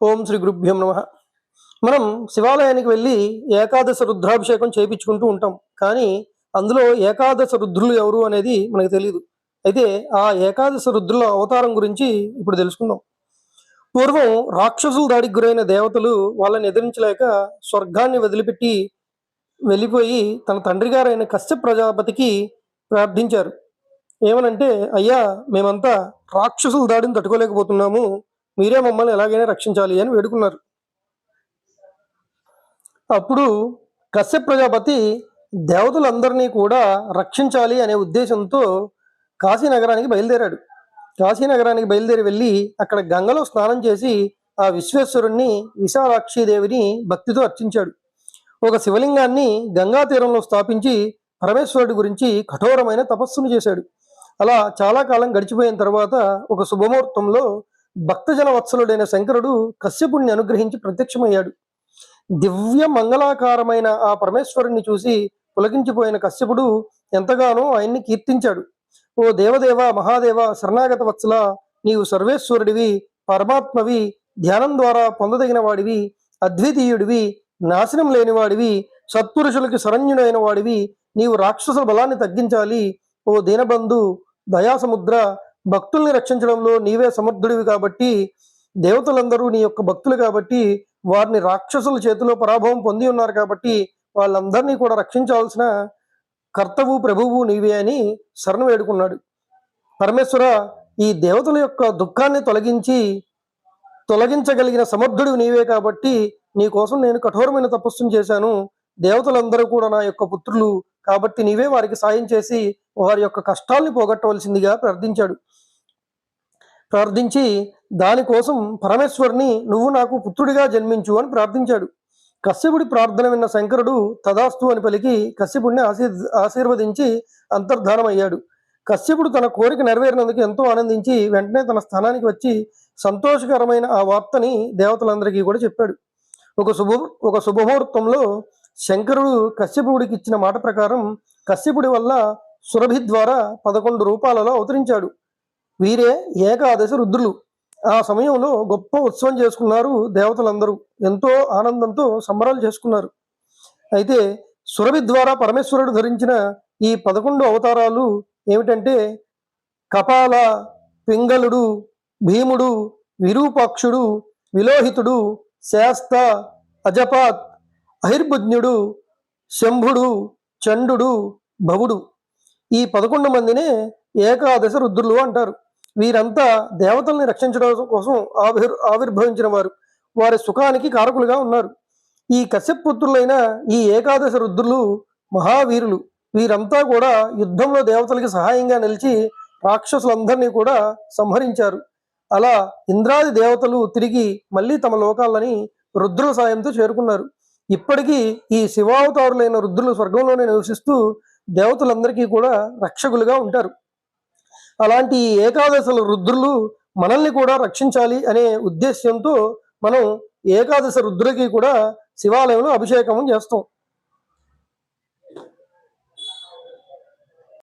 ఓం శ్రీ గురుభ్యం నమ. మనం శివాలయానికి వెళ్ళి ఏకాదశ రుద్రాభిషేకం చేయించుకుంటూ ఉంటాం. కానీ అందులో ఏకాదశ రుద్రులు ఎవరు అనేది మనకు తెలియదు అయితే ఆ ఏకాదశ రుద్రుల అవతారం గురించి ఇప్పుడు తెలుసుకుందాం. పూర్వం రాక్షసుల దాడికి గురైన దేవతలు వాళ్ళని ఎదిరించలేక స్వర్గాన్ని వదిలిపెట్టి వెళ్ళిపోయి తన తండ్రి గారైన కశ్యప్ ప్రజాపతికి ప్రార్థించారు. ఏమనంటే అయ్యా మేమంతా రాక్షసుల దాడిని తట్టుకోలేకపోతున్నాము. మీరే మమ్మల్ని ఎలాగైనా రక్షించాలి అని వేడుకున్నారు. అప్పుడు కశ్యప్ ప్రజాపతి దేవతలందరినీ కూడా రక్షించాలి అనే ఉద్దేశంతో కాశీనగరానికి బయలుదేరాడు. కాశీనగరానికి బయలుదేరి వెళ్ళి అక్కడ గంగలో స్నానం చేసి ఆ విశ్వేశ్వరుణ్ణి విశాలాక్షిదేవిని భక్తితో అర్చించాడు. ఒక శివలింగాన్ని గంగా తీరంలో స్థాపించి పరమేశ్వరుడి గురించి కఠోరమైన తపస్సును చేశాడు. అలా చాలా కాలం గడిచిపోయిన తర్వాత ఒక శుభముహూర్తంలో భక్తజన వత్సలుడైన శంకరుడు కశ్యపుణ్ణి అనుగ్రహించి ప్రత్యక్షమయ్యాడు. దివ్య మంగళాకారమైన ఆ పరమేశ్వరుణ్ణి చూసి పులకించిపోయిన కశ్యపుడు ఎంతగానో ఆయన్ని కీర్తించాడు. ఓ దేవదేవ మహాదేవ శరణాగత వత్సల నీవు సర్వేశ్వరుడివి పరమాత్మవి ధ్యానం ద్వారా పొందదగిన వాడివి అద్వితీయుడివి నాశనం లేనివాడివి సత్పురుషులకి శరణ్యుడైన వాడివి నీవు రాక్షసుల బలాన్ని తగ్గించాలి ఓ దీనబంధు దయాసముద్ర భక్తుల్ని రక్షించడంలో నీవే సమర్థుడివి కాబట్టి దేవతలందరూ నీ యొక్క భక్తులు కాబట్టి వారిని రాక్షసుల చేతిలో పరాభవం పొంది ఉన్నారు కాబట్టి వాళ్ళందరినీ కూడా రక్షించాల్సిన కర్తవు ప్రభువు నీవే అని శరణు వేడుకున్నాడు. పరమేశ్వర ఈ దేవతల యొక్క దుఃఖాన్ని తొలగించి తొలగించగలిగిన సమర్థుడు నీవే కాబట్టి నీ కోసం నేను కఠోరమైన తపస్సును చేశాను. దేవతలందరూ కూడా నా యొక్క పుత్రులు కాబట్టి నీవే వారికి సాయం చేసి వారి యొక్క కష్టాల్ని పోగొట్టవలసిందిగా ప్రార్థించాడు. ప్రార్థించి దానికోసం పరమేశ్వరుని నువ్వు నాకు పుత్రుడిగా జన్మించు అని ప్రార్థించాడు. కశ్యపుడి ప్రార్థన విన్న శంకరుడు తదాస్తు అని పలికి కశ్యపుడిని ఆశీర్ ఆశీర్వదించి అంతర్ధానమయ్యాడు. కశ్యపుడు తన కోరిక నెరవేరినందుకు ఎంతో ఆనందించి వెంటనే తన స్థానానికి వచ్చి సంతోషకరమైన ఆ వార్తని దేవతలందరికీ కూడా చెప్పాడు. ఒక శుభ ఒక శుభముహూర్తంలో శంకరుడు కశ్యపుడికి ఇచ్చిన మాట ప్రకారం కశ్యపుడి వల్ల సురభి ద్వారా పదకొండు రూపాలలో అవతరించాడు. వీరే ఏకాదశి రుద్రులు. ఆ సమయంలో గొప్ప ఉత్సవం చేసుకున్నారు దేవతలందరూ. ఎంతో ఆనందంతో సంబరాలు చేసుకున్నారు. అయితే సురభి ద్వారా పరమేశ్వరుడు ధరించిన ఈ పదకొండు అవతారాలు ఏమిటంటే కపాల పింగళుడు భీముడు విరూపాక్షుడు విలోహితుడు శాస్త అజపాత్ అహిర్భుజ్ఞుడు శంభుడు చండు భవుడు. ఈ పదకొండు మందినే ఏకాదశ రుద్రులు అంటారు. వీరంతా దేవతల్ని రక్షించడం కోసం ఆవిర్ ఆవిర్భవించిన వారు వారి సుఖానికి కారకులుగా ఉన్నారు. ఈ కశ్యప్ పుత్రులైన ఈ ఏకాదశ రుద్రులు మహావీరులు. వీరంతా కూడా యుద్ధంలో దేవతలకి సహాయంగా నిలిచి రాక్షసులందరినీ కూడా సంహరించారు. అలా ఇంద్రాది దేవతలు తిరిగి మళ్ళీ తమ లోకాలని రుద్రుల సాయంతో చేరుకున్నారు. ఇప్పటికీ ఈ శివావతారులైన రుద్రులు స్వర్గంలోనే నివసిస్తూ దేవతలందరికీ కూడా రక్షకులుగా ఉంటారు. అలాంటి ఈ ఏకాదశుల రుద్రులు మనల్ని కూడా రక్షించాలి అనే ఉద్దేశ్యంతో మనం ఏకాదశ రుద్రులకి కూడా శివాలయంలో అభిషేకం చేస్తాం.